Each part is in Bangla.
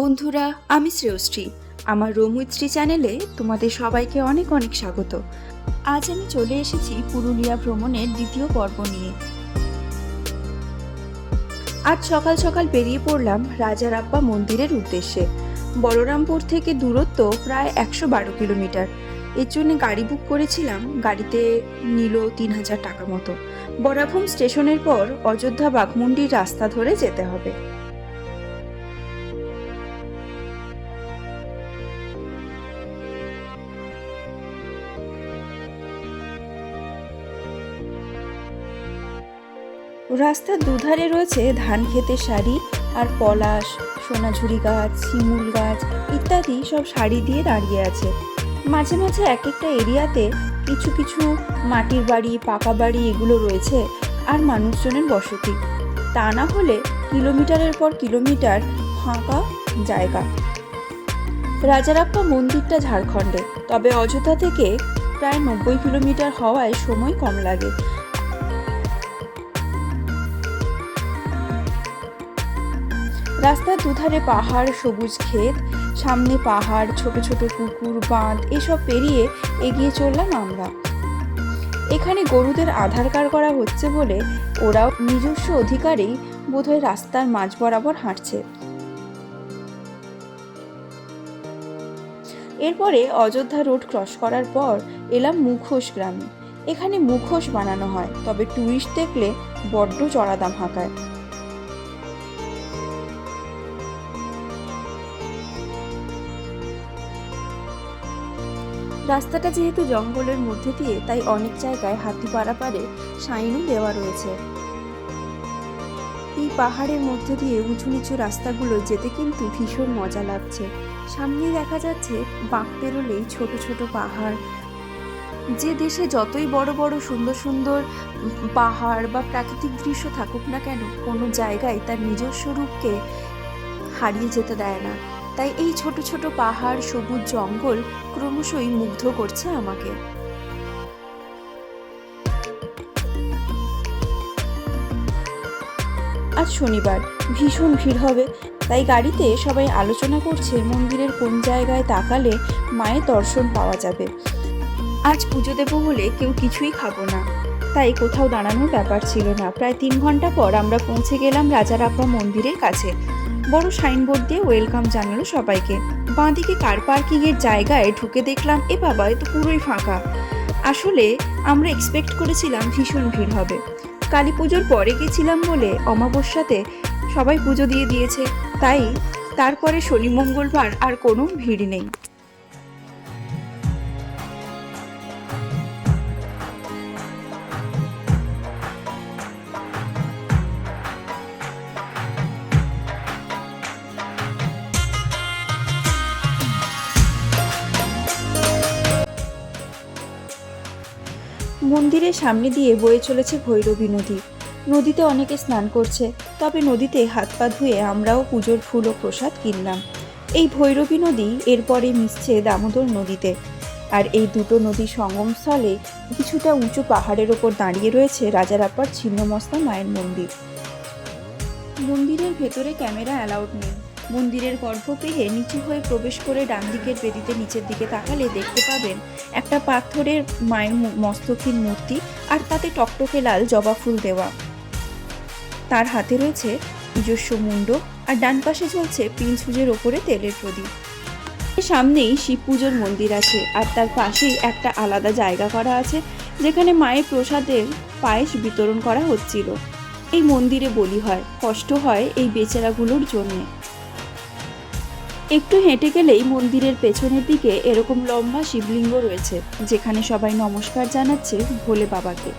বন্ধুরা, আমি শ্রেয়শ্রী। আমার রোমুইত্রী চ্যানেলে তোমাদের সবাইকে অনেক অনেক স্বাগত। আজ আমি চলে এসেছি পুরুলিয়া ভ্রমণের দ্বিতীয় পর্ব নিয়ে। আজ সকাল সকাল বেরিয়ে পড়লাম রাজারাপ্পা মন্দিরের উদ্দেশ্যে। বলরামপুর থেকে দূরত্ব প্রায় একশো বারো কিলোমিটার। এর জন্য গাড়ি বুক করেছিলাম, গাড়িতে নিল তিন হাজার টাকা মতো। বরাভূম স্টেশনের পর অযোধ্যা বাঘমুন্ডির রাস্তা ধরে যেতে হবে। রাস্তার দুধারে রয়েছে ধান ক্ষেতের শাড়ি আর পলাশ, সোনাঝুরি গাছ, শিমুল গাছ ইত্যাদি সব শাড়ি দিয়ে দাঁড়িয়ে আছে। মাঝে মাঝে এক একটা এরিয়াতে কিছু কিছু মাটির বাড়ি, পাকা বাড়ি এগুলো রয়েছে আর মানুষজনের বসতি। তা না হলে কিলোমিটারের পর কিলোমিটার ফাঁকা জায়গা। রাজারাপ্পা মন্দিরটা ঝাড়খণ্ডে, তবে অযোধ্যা থেকে প্রায় নব্বই কিলোমিটার হওয়ায় সময় কম লাগে। রাস্তার দুধারে পাহাড়, সবুজ ক্ষেত, সামনে পাহাড়, ছোট ছোট পুকুর, বাঁধ, এসব পেরিয়ে এগিয়ে চললাম আমরা। এখানে গরুদের আধার কার্ড করা হচ্ছে বলে ওরাও নিজস্ব অধিকারেই বোধহয় রাস্তার মাঝ বরাবর হাঁটছে। এরপরে অযোধ্যা রোড ক্রস করার পর এলাম মুখোশ গ্রামে। এখানে মুখোশ বানানো হয়, তবে টুরিস্ট দেখলে বড্ড চড়া দাম হাঁকায়। রাস্তাটা যেহেতু জঙ্গলের মধ্যে দিয়ে, তাই অনেক জায়গায় হাতি পারাপারে সাইনও দেওয়া রয়েছে। এই পাহাড়ের মধ্যে দিয়ে উঁচু নিচু রাস্তাগুলো যেতে কিন্তু ভীষণ মজা লাগছে। সামনেই দেখা যাচ্ছে বাঁক পেরোলেই ছোট ছোট পাহাড়। যে দেশে যতই বড় বড় সুন্দর সুন্দর পাহাড় বা প্রাকৃতিক দৃশ্য থাকুক না কেন, কোনো জায়গায় তার নিজস্ব রূপকে হারিয়ে যেতে দেয় না। তাই এই ছোট ছোট পাহাড়, সবুজ জঙ্গল ক্রমশই মুগ্ধ করছে আমাকে। আজ শনিবার, ভীষণ ভিড় হবে, তাই গাড়িতে সবাই আলোচনা করছে মন্দিরের কোন জায়গায় তাকালে মায়ের দর্শন পাওয়া যাবে। আজ পুজো দেবো বলে কেউ কিছুই খাব না, তাই কোথাও দাঁড়ানোর ব্যাপার ছিল না। প্রায় তিন ঘণ্টা পর আমরা পৌঁছে গেলাম রাজারাপ্পা মন্দিরের কাছে। বড় সাইনবোর্ড দিয়ে ওয়েলকাম জানালো সবাইকে। বাঁদিকে কার পার্কিংয়ের জায়গায় ঢুকে দেখলাম, এ বাবা এ তো পুরোই ফাঁকা। আসলে আমরা এক্সপেক্ট করেছিলাম ভীষণ ভিড় হবে। কালী পুজোর পরে গেছিলাম বলে অমাবস্যাতে সবাই পুজো দিয়ে দিয়েছে, তাই তারপরে শনি মঙ্গলবার আর কোনো ভিড় নেই। মন্দিরের সামনে দিয়ে বয়ে চলেছে ভৈরবী নদী। নদীতে অনেকে স্নান করছে, তবে নদীতে হাত পা ধুয়ে আমরাও পুজোর ফুল ও প্রসাদ কিনলাম। এই ভৈরবী নদী এরপরে মিশছে দামোদর নদীতে। আর এই দুটো নদী সঙ্গমস্থলে কিছুটা উঁচু পাহাড়ের ওপর দাঁড়িয়ে রয়েছে রাজারাপ্পার ছিন্নমস্তা মায়ের মন্দির। মন্দিরের ভেতরে ক্যামেরা অ্যালাউড নেই। মন্দিরের গর্ভগৃহে নিচু হয়ে প্রবেশ করে ডান দিকের বেদিতে নিচের দিকে তাকালে দেখতে পাবেন একটা পাথরের মায়ের মু- মস্তকহীন মূর্তি আর তাতে টকটকে লাল জবা ফুল দেওয়া। তার হাতে রয়েছে নিজস্ব মুন্ড আর ডান পাশে চলছে পিঞ্চুজের ওপরে তেলের প্রদীপ। সামনেই শিব পুজোর মন্দির আছে আর তার পাশেই একটা আলাদা জায়গা করা আছে যেখানে মায়ের প্রসাদের পায়েস বিতরণ করা হচ্ছিল। এই মন্দিরে বলি হয়, কষ্ট হয় এই বেচারাগুলোর জন্যে। একটু হেঁটে গেলেই মন্দিরের পেছনের দিকে এরকম লম্বা শিবলিঙ্গ রয়েছে, যেখানে সবাই নমস্কার জানাচ্ছে ভোলে বাবাকে।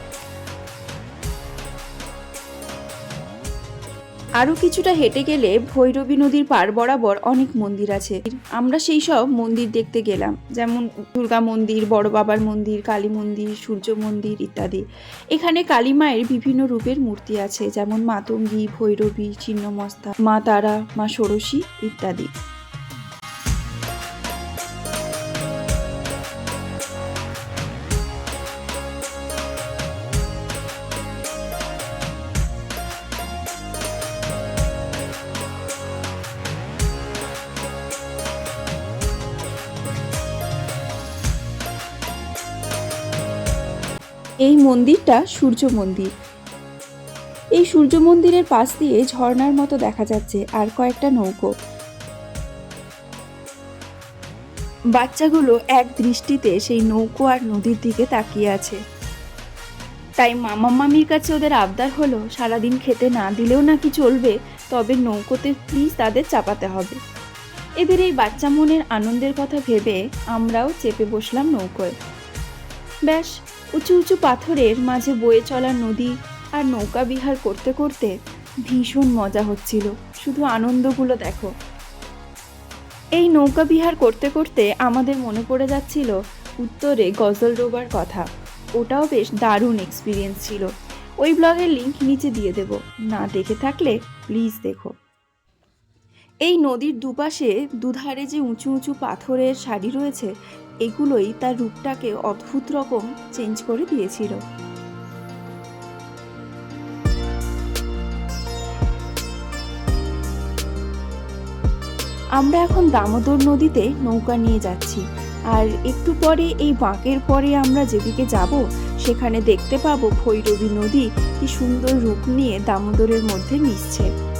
আরও কিছুটা হেঁটে গেলে ভৈরবী নদীর পার বরাবর অনেক মন্দির আছে। আমরা সেই সব মন্দির দেখতে গেলাম, যেমন দুর্গা মন্দির, বড় বাবার মন্দির, কালী মন্দির, সূর্য মন্দির ইত্যাদি। এখানে কালী মায়ের বিভিন্ন রূপের মূর্তি আছে, যেমন মাতঙ্গী, ভৈরবী ছিন্নমস্তা মা তারা, মা ষোড়শী ইত্যাদি। এই মন্দিরটা সূর্য মন্দির। এই সূর্য মন্দিরের পাশ দিয়ে ঝর্ণার মতো দেখা যাচ্ছে আর কয়েকটা নৌকো। বাচ্চাগুলো এক দৃষ্টিতে সেই নৌকো আর নদীর দিকে তাকিয়ে আছে। তাই মামা মামির কাছে ওদের আবদার হলো, সারাদিন খেতে না দিলেও নাকি চলবে, তবে নৌকোতে প্লিজ তাদের চাপাতে হবে। এদের এই বাচ্চা মনের আনন্দের কথা ভেবে আমরাও চেপে বসলাম নৌকোয়। ব্যাস উঁচু উঁচু পাথরের মাঝে বয়ে চলা নদী আর নৌকা বিহার করতে করতে ভীষণ মজা হচ্ছিল। শুধু আনন্দগুলো দেখো। এই নৌকা বিহার করতে করতে আমাদের মনে পড়ে যাচ্ছিল উত্তরে গজল ডোবার কথা। ওটাও বেশ দারুণ এক্সপিরিয়েন্স ছিল। ওই ব্লগের লিঙ্ক নিচে দিয়ে দেব। না দেখে থাকলে প্লিজ দেখো। এই নদীর দুপাশে দুধারে যে উঁচু উঁচু পাথরের সারি রয়েছে এগুলোই তার রূপটাকে অদ্ভুত রকম চেঞ্জ করে দিয়েছিল। আমরা এখন দামোদর নদীতে নৌকা নিয়ে যাচ্ছি। আর একটু পরে এই বাঁকের পরে আমরা যেদিকে যাব, সেখানে দেখতে পাবো ভৈরবী নদী, কি সুন্দর রূপ নিয়ে দামোদরের মধ্যে মিশছে।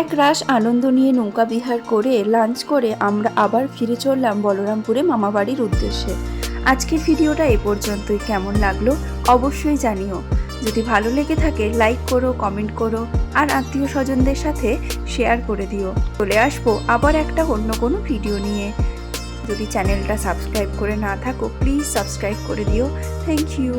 এক রাস আনন্দ নিয়ে নৌকা বিহার করে লাঞ্চ করে আমরা আবার ফিরে চললাম বলরামপুরে মামাবাড়ির উদ্দেশ্যে। আজকের ভিডিওটা এ পর্যন্তই। কেমন লাগল অবশ্যই জানিও। যদি ভালো লেগে থাকে লাইক করো কমেন্ট করো, আর আত্মীয় স্বজনদের সাথে শেয়ার করে দিও। চলে আসব আবার একটা অন্য কোনো ভিডিও নিয়ে। যদি চ্যানেলটা সাবস্ক্রাইব করে না থাকো প্লিজ সাবস্ক্রাইব করে দিও। Thank you